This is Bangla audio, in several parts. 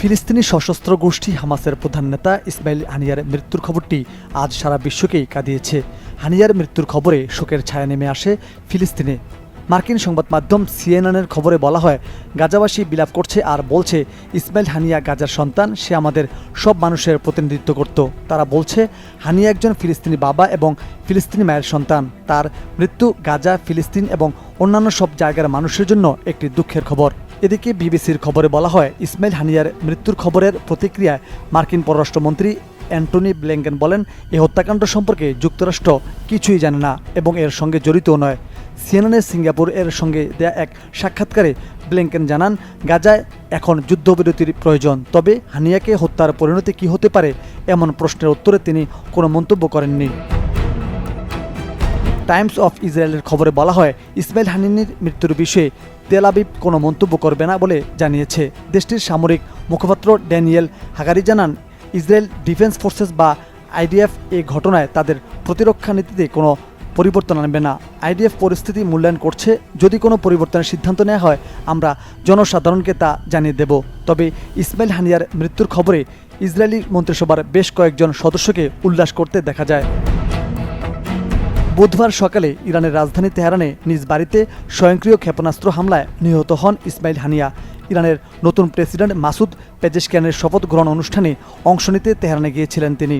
ফিলিস্তিনি সশস্ত্র গোষ্ঠী হামাসের প্রধান নেতা ইসমাইল হানিয়ার মৃত্যুর খবরটি আজ সারা বিশ্বকেই কাঁদিয়েছে। হানিয়ার মৃত্যুর খবরে শোকের ছায়া নেমে আসে ফিলিস্তিনে। মার্কিন সংবাদ মাধ্যম সিএনএনের খবরে বলা হয়, গাজাবাসী বিলাপ করছে আর বলছে, ইসমাইল হানিয়া গাজার সন্তান, সে আমাদের সব মানুষের প্রতিনিধিত্ব করত। তারা বলছে, হানিয়া একজন ফিলিস্তিনি বাবা এবং ফিলিস্তিনি মায়ের সন্তান। তার মৃত্যু গাজা, ফিলিস্তিন এবং অন্যান্য সব জায়গার মানুষের জন্য একটি দুঃখের খবর। এদিকে বিবিসির খবরে বলা হয়, ইসমাইল হানিয়ার মৃত্যুর খবরের প্রতিক্রিয়ায় মার্কিন পররাষ্ট্রমন্ত্রী অ্যান্টনি ব্লেঙ্কেন বলেন এই হত্যাকাণ্ড সম্পর্কে যুক্তরাষ্ট্র কিছুই জানে না এবং এর সঙ্গে জড়িতও নয়। সিএনএনের সিঙ্গাপুর এর সঙ্গে দেয়া এক সাক্ষাৎকারে ব্লেঙ্কেন জানান, গাজায় এখন যুদ্ধবিরতির প্রয়োজন। তবে হানিয়াকে হত্যার পরিণতি কী হতে পারে এমন প্রশ্নের উত্তরে তিনি কোনো মন্তব্য করেননি। টাইমস অফ ইসরায়েলের খবরে বলা হয়, ইসমাইল হানিনির মৃত্যুর বিষয়ে তেল আবিব কোনো মন্তব্য করবে না বলে জানিয়েছে। দেশটির সামরিক মুখপাত্র ড্যানিয়েল হাগারি জানান, ইসরায়েল ডিফেন্স ফোর্সেস বা আইডিএফ এই ঘটনায় তাদের প্রতিরক্ষা নীতিতে কোনো পরিবর্তন আনবে না। আইডিএফ পরিস্থিতি মূল্যায়ন করছে, যদি কোনো পরিবর্তনের সিদ্ধান্ত নেওয়া হয়, আমরা জনসাধারণকে তা জানিয়ে দেব। তবে ইসমাইল হানিয়ার মৃত্যুর খবরে ইসরায়েলি মন্ত্রিসভার বেশ কয়েকজন সদস্যকে উল্লাস করতে দেখা যায়। বুধবার সকালে ইরানের রাজধানী তেহরানে নিজ বাড়িতে স্বয়ংক্রিয় ক্ষেপণাস্ত্র হামলায় নিহত হন ইসমাইল হানিয়া। ইরানের নতুন প্রেসিডেন্ট মাসুদ পেজেশকিয়ানের শপথ গ্রহণ অনুষ্ঠানে অংশ নিতে তেহরানে গিয়েছিলেন তিনি।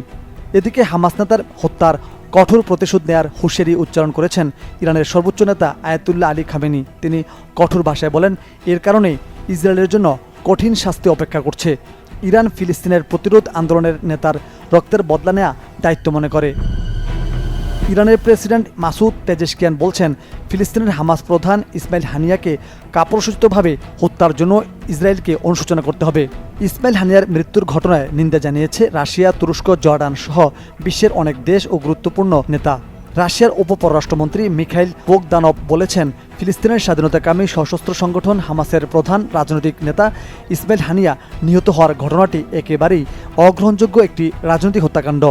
এদিকে হামাস নেতার হত্যার কঠোর প্রতিশোধ নেয়ার হুঁশিয়ারি উচ্চারণ করেছেন ইরানের সর্বোচ্চ নেতা আয়াতুল্লাহ আলী খামেনি। তিনি কঠোর ভাষায় বলেন, এর কারণে ইসরায়েলের জন্য কঠিন শাস্তি অপেক্ষা করছে। ইরান ফিলিস্তিনের প্রতিরোধ আন্দোলনের নেতার রক্তের বদলা নেয়া দায়িত্ব মনে করে। ইরানের প্রেসিডেন্ট মাসুদ পেজেশকিয়ান বলছেন, ফিলিস্তিনের হামাস প্রধান ইসমাইল হানিয়াকে কাপুরসূচিতভাবে হত্যার জন্য ইসরায়েলকে অনুশোচনা করতে হবে। ইসমাইল হানিয়ার মৃত্যুর ঘটনায় নিন্দা জানিয়েছে রাশিয়া, তুরস্ক, জর্ডান সহ বিশ্বের অনেক দেশ ও গুরুত্বপূর্ণ নেতা। রাশিয়ার উপপররাষ্ট্রমন্ত্রী মিখাইল বোগদানভ বলেছেন, ফিলিস্তিনের স্বাধীনতাকামী সশস্ত্র সংগঠন হামাসের প্রধান রাজনৈতিক নেতা ইসমাইল হানিয়া নিহত হওয়ার ঘটনাটি একেবারেই অগ্রহণযোগ্য একটি রাজনৈতিক হত্যাকাণ্ড।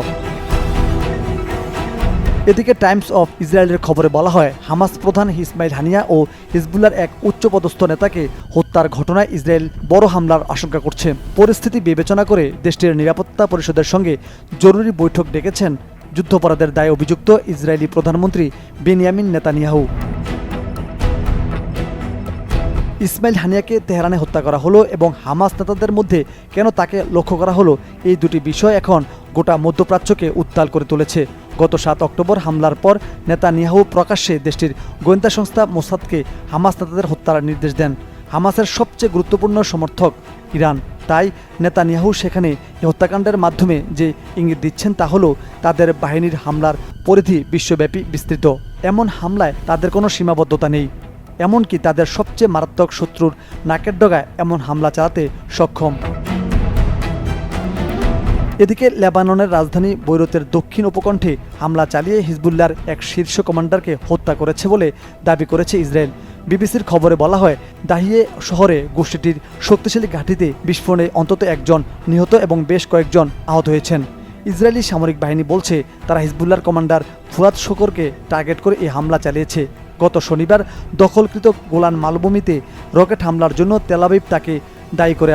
এদিকে টাইমস অফ ইসরায়েলের খবরে বলা হয়, হামাস প্রধান ইসমাইল হানিয়া ও হিজবুল্লার এক উচ্চপদস্থ নেতাকে হত্যার ঘটনায় ইসরায়েল বড় হামলার আশঙ্কা করছে। পরিস্থিতি বিবেচনা করে দেশটির নিরাপত্তা পরিষদের সঙ্গে জরুরি বৈঠক ডেকেছেন যুদ্ধাপরাধের দায়ে অভিযুক্ত ইসরায়েলি প্রধানমন্ত্রী বেনিয়ামিন নেতানিয়াহু। ইসমাইল হানিয়াকে তেহরানে হত্যা করা হলো এবং হামাস নেতাদের মধ্যে কেন তাকে লক্ষ্য করা হলো, এই দুটি বিষয় এখন গোটা মধ্যপ্রাচ্যকে উত্তাল করে তুলেছে। গত সাত অক্টোবর হামলার পর নেতানিয়াহু প্রকাশ্যে দেশটির গোয়েন্দা সংস্থা মোসাদকে হামাস নেতাদের হত্যার নির্দেশ দেন। হামাসের সবচেয়ে গুরুত্বপূর্ণ সমর্থক ইরান। তাই নেতানিয়াহু সেখানে হত্যাকাণ্ডের মাধ্যমে যে ইঙ্গিত দিচ্ছেন তা হলো তাদের বাহিনীর হামলার পরিধি বিশ্বব্যাপী বিস্তৃত। এমন হামলায় তাদের কোনো সীমাবদ্ধতা নেই। এমনকি তাদের সবচেয়ে মারাত্মক শত্রুর নাকের ডগায় এমন হামলা চালাতে সক্ষম। এদিকে লেবাননের রাজধানী বৈরতের দক্ষিণ উপকণ্ঠে হামলা চালিয়ে হিজবুল্লার এক শীর্ষ কমান্ডারকে হত্যা করেছে বলে দাবি করেছে ইসরায়েল। বিবিসির খবরে বলা হয়, দাহিয়ে শহরে গোষ্ঠীটির শক্তিশালী ঘাঁটিতে বিস্ফোরণে অন্তত একজন নিহত এবং বেশ কয়েকজন আহত হয়েছেন। ইসরায়েলি সামরিক বাহিনী বলছে, তারা হিজবুল্লার কমান্ডার ফুরাত শকরকে টার্গেট করে এই হামলা চালিয়েছে। গত শনিবার দখলকৃত গোলান মালভূমিতে রকেট হামলার জন্য তেলাবিব তাকে দায়ী করে